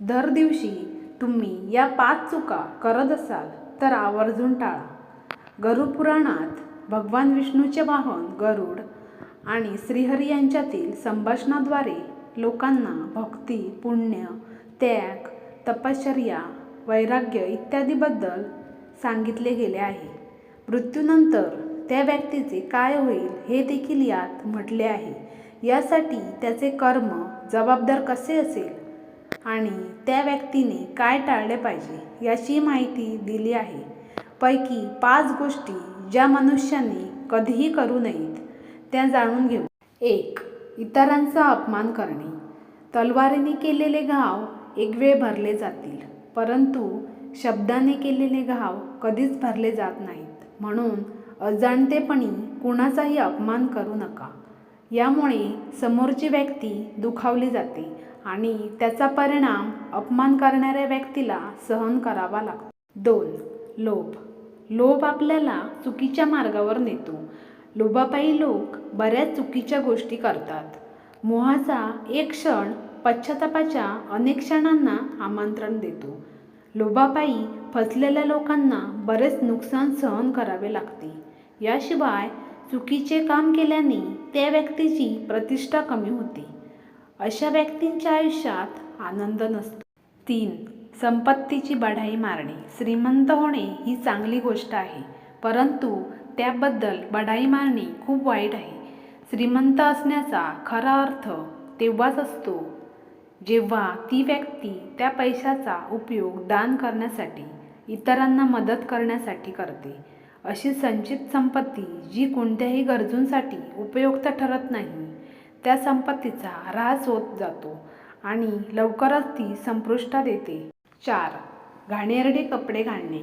दर दिवशी तुम्ही या पाच चुका करत असाल तर आवर्जून टाळा. गरुपुराणात भगवान विष्णूचे वाहन गरुड आणि श्रीहरी यांच्यातील संभाषणाद्वारे लोकांना भक्ती पुण्य त्याग तपश्चर्या वैराग्य इत्यादीबद्दल सांगितले गेले आहे. मृत्यूनंतर त्या व्यक्तीचे काय होईल हे देखील यात म्हटले आहे. यासाठी त्याचे कर्म जबाबदार कसे असेल? आणि त्या व्यक्तीने काय टाळले पाहिजे याची माहिती दिली आहे. पैकी पाच गोष्टी ज्या मनुष्याने कधीही करू नयेत त्या जाणून घेऊ. एक इतरांचा अपमान करणे. तलवारीने केलेले घाव एक वेळ भरले जातील परंतु शब्दाने केलेले घाव कधीच भरले जात नाहीत. म्हणून अजाणतेपणी कुणाचाही अपमान करू नका. यामुळे समोरची व्यक्ती दुखावली जाते आणि त्याचा परिणाम अपमान करणाऱ्या व्यक्तीला सहन करावा लागतो. दोन लोभ. लोभ आपल्याला चुकीच्या मार्गावर नेतो. लोभापायी लोक बऱ्याच चुकीच्या गोष्टी करतात. मोहाचा एक क्षण पश्चातापाच्या अनेक क्षणांना आमंत्रण देतो. लोभापायी फसलेल्या लोकांना बरेच नुकसान सहन करावे लागते. याशिवाय चुकीचे काम केल्याने त्या व्यक्तीची प्रतिष्ठा कमी होते. अशा व्यक्तींच्या आयुष्यात आनंद नसतो. तीन संपत्तीची बढाई मारणे. श्रीमंत होणे ही चांगली गोष्ट आहे परंतु त्याबद्दल बढाई मारणे खूप वाईट आहे. श्रीमंत असण्याचा खरा अर्थ तेव्हाच असतो जेव्हा ती व्यक्ती त्या पैशाचा उपयोग दान करण्यासाठी इतरांना मदत करण्यासाठी करते. अशी संचित संपत्ती जी कोणत्याही गरजूंसाठी उपयुक्त ठरत नाही त्या संपत्तीचा ऱ्हास होत जातो आणि लवकरच ती संपृष्टात येते चार. घाणेरडे कपडे घालणे.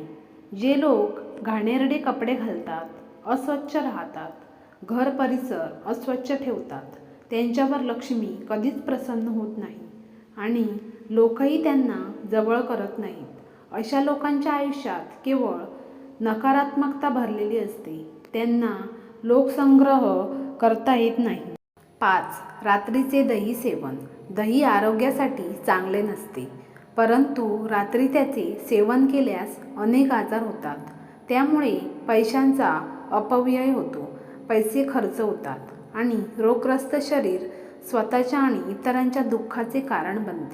जे लोक घाणेरडे कपडे घालतात अस्वच्छ राहतात. घर परिसर अस्वच्छ ठेवतात. त्यांच्यावर लक्ष्मी कधीच प्रसन्न होत नाही आणि लोकही त्यांना जवळ करत नाहीत. अशा लोकांच्या आयुष्यात केवळ नकारात्मकता भरलेली असते. त्यांना लोकसंग्रह करता येत नाही. पाच रात्रीचे दही सेवन. दही आरोग्यासाठी चांगले नसते. परंतु रात्री त्याचे सेवन केल्यास अनेक आजार होतात. त्यामुळे पैशांचा अपव्यय होतो. पैसे खर्च होतात आणि रोगग्रस्त शरीर स्वतःच्या आणि इतरांच्या दुःखाचे कारण बनते.